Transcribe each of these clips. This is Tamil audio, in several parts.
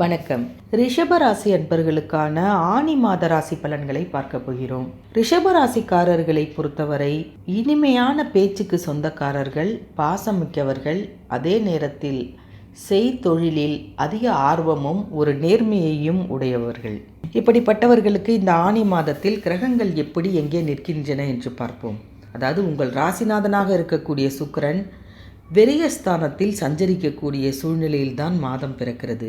வணக்கம். ரிஷபராசி அன்பர்களுக்கான ஆணி மாத ராசி பலன்களை பார்க்க போகிறோம். ரிஷபராசிக்காரர்களை பொறுத்தவரை இனிமையான பேச்சுக்கு சொந்தக்காரர்கள் பாசமிக்கவர்கள் அதே நேரத்தில் செய்தொழிலில் அதிக ஆர்வமும் ஒரு நேர்மையையும் உடையவர்கள். இப்படிப்பட்டவர்களுக்கு இந்த ஆணி மாதத்தில் கிரகங்கள் எப்படி எங்கே நிற்கின்றன என்று பார்ப்போம். அதாவது உங்கள் ராசிநாதனாக இருக்கக்கூடிய சுக்கரன் வெறியஸ்தானத்தில் சஞ்சரிக்கக்கூடிய சூழ்நிலையில்தான் மாதம் பிறக்கிறது.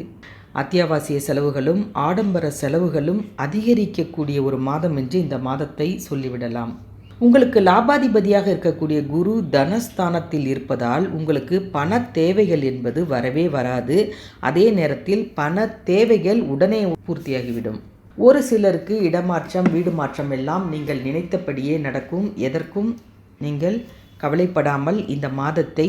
அத்தியாவசிய செலவுகளும் ஆடம்பர செலவுகளும் அதிகரிக்கக்கூடிய ஒரு மாதம் என்று இந்த மாதத்தை சொல்லிவிடலாம். உங்களுக்கு லாபாதிபதியாக இருக்கக்கூடிய குரு தனஸ்தானத்தில் இருப்பதால் உங்களுக்கு பண தேவைகள் என்பது வரவே வராது. அதே நேரத்தில் பண தேவைகள் உடனே பூர்த்தியாகிவிடும். ஒரு சிலருக்கு இடமாற்றம் வீடு மாற்றம் எல்லாம் நீங்கள் நினைத்தபடியே நடக்கும். எதற்கும் நீங்கள் கவலைப்படாமல் இந்த மாதத்தை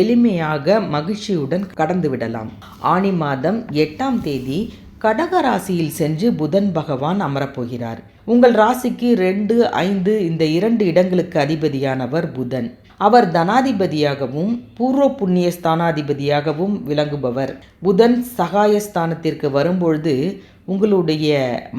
எளிமையாக மகிழ்ச்சியுடன் கடந்து விடலாம். ஆணி மாதம் எட்டாம் தேதி கடக ராசியில் சென்று புதன் பகவான் அமரப்போகிறார். உங்கள் ராசிக்கு ரெண்டு ஐந்து இந்த இரண்டு இடங்களுக்கு அதிபதியானவர் புதன். அவர் தனாதிபதியாகவும் பூர்வ புண்ணிய ஸ்தானாதிபதியாகவும் விளங்குபவர். புதன் சகாயஸ்தானத்திற்கு வரும்பொழுது உங்களுடைய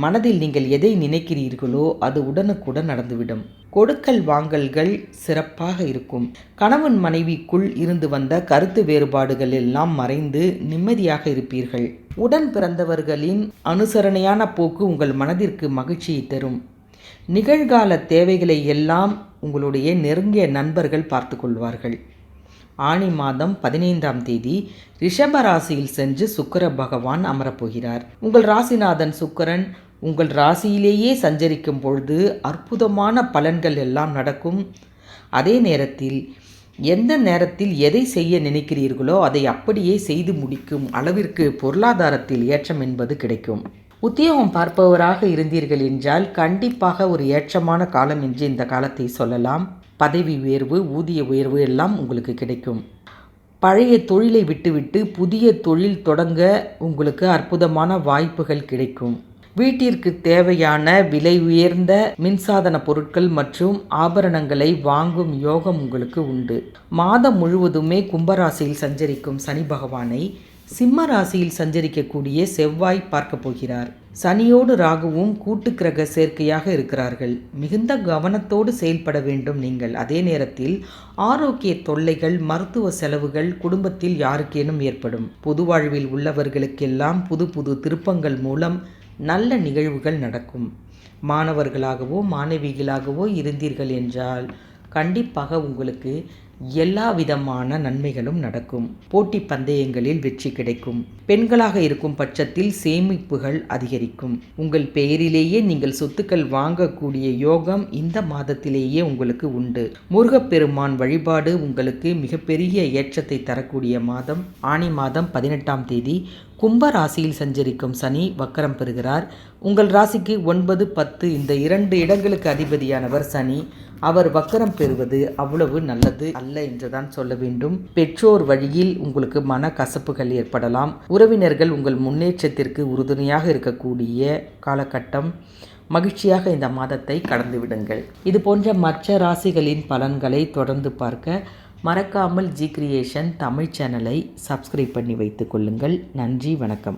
மனதில் நீங்கள் எதை நினைக்கிறீர்களோ அது உடனுக்குடன் நடந்துவிடும். கொடுக்கல் வாங்கல்கள் சிறப்பாக இருக்கும். கணவன் மனைவிக்குள் இருந்து வந்த கருத்து வேறுபாடுகள் எல்லாம் மறைந்து நிம்மதியாக இருப்பீர்கள். உடன் பிறந்தவர்களின் அனுசரணையான போக்கு உங்கள் மனதிற்கு மகிழ்ச்சியை தரும். நிகழ்கால தேவைகளை எல்லாம் உங்களுடைய நெருங்கிய நண்பர்கள் பார்த்து கொள்வார்கள். ஆணி மாதம் பதினைந்தாம் தேதி ரிஷப ராசியில் சென்று சுக்கர பகவான் அமரப்போகிறார் உங்கள் ராசிநாதன் சுக்கரன் உங்கள் ராசியிலேயே சஞ்சரிக்கும் பொழுது அற்புதமான பலன்கள் எல்லாம் நடக்கும். அதே நேரத்தில் எந்த நேரத்தில் எதை செய்ய நினைக்கிறீர்களோ அதை அப்படியே செய்து முடிக்கும் அளவிற்கு பொருளாதாரத்தில் ஏற்றம் என்பது கிடைக்கும். உத்தியோகம் பார்ப்பவராக இருந்தீர்கள் என்றால் கண்டிப்பாக ஒரு ஏற்றமான காலம் என்று இந்த காலத்தை சொல்லலாம். பதவி உயர்வு ஊதிய உயர்வு எல்லாம் உங்களுக்கு கிடைக்கும். பழைய தொழிலை விட்டுவிட்டு புதிய தொழில் தொடங்க உங்களுக்கு அற்புதமான வாய்ப்புகள் கிடைக்கும். வீட்டிற்கு தேவையான விலை உயர்ந்த மின்சாதன பொருட்கள் மற்றும் ஆபரணங்களை வாங்கும் யோகம் உங்களுக்கு உண்டு. மாதம் முழுவதுமே கும்பராசியில் சஞ்சரிக்கும் சனி பகவானை சிம்ம ராசியில் சஞ்சரிக்கக்கூடிய செவ்வாய் பார்க்க போகிறார். சனியோடு ராகுவும் கூட்டு கிரக சேர்க்கையாக இருக்கிறார்கள். மிகுந்த கவனத்தோடு செயல்பட வேண்டும் நீங்கள். அதே நேரத்தில் ஆரோக்கிய தொல்லைகள் மருத்துவ செலவுகள் குடும்பத்தில் யாருக்கேனும் ஏற்படும். பொது வாழ்வில் உள்ளவர்களுக்கெல்லாம் புது புது திருப்பங்கள் மூலம் நல்ல நிகழ்வுகள் நடக்கும். மாணவர்களாகவோ மாணவிகளாகவோ இருந்தீர்கள் என்றால் கண்டிப்பாக உங்களுக்கு எல்லா விதமான நன்மைகளும் நடக்கும். போட்டி பந்தயங்களில் வெற்றி கிடைக்கும். பெண்களாக இருக்கும் பட்சத்தில் சேமிப்புகள் அதிகரிக்கும். உங்கள் பெயரிலேயே நீங்கள் சொத்துக்கள் வாங்கக்கூடிய யோகம் இந்த மாதத்திலேயே உங்களுக்கு உண்டு. முருகப்பெருமான் வழிபாடு உங்களுக்கு மிகப்பெரிய ஏற்றத்தை தரக்கூடிய மாதம். ஆணி மாதம் பதினெட்டாம் தேதி கும்ப ராசியில் சஞ்சரிக்கும் சனி வக்கரம் பெறுகிறார். உங்கள் ராசிக்கு ஒன்பது பத்து இந்த இரண்டு இடங்களுக்கு அதிபதியானவர் சனி. அவர் வக்கரம் பெறுவது அவ்வளவு நல்லது அல்ல என்றுதான் சொல்ல வேண்டும். பெற்றோர் வழியில் உங்களுக்கு மன கசப்புகள் ஏற்படலாம். உறவினர்கள் உங்கள் முன்னேற்றத்திற்கு உறுதுணையாக இருக்கக்கூடிய காலகட்டம். மகிழ்ச்சியாக இந்த மாதத்தை கடந்து விடுங்கள். இது போன்ற மற்ற ராசிகளின் பலன்களை தொடர்ந்து பார்க்க மறக்காமல் ஜி கிரியேஷன் தமிழ் சேனலை சப்ஸ்கிரைப் பண்ணி வைத்துக் கொள்ளுங்கள். நன்றி வணக்கம்.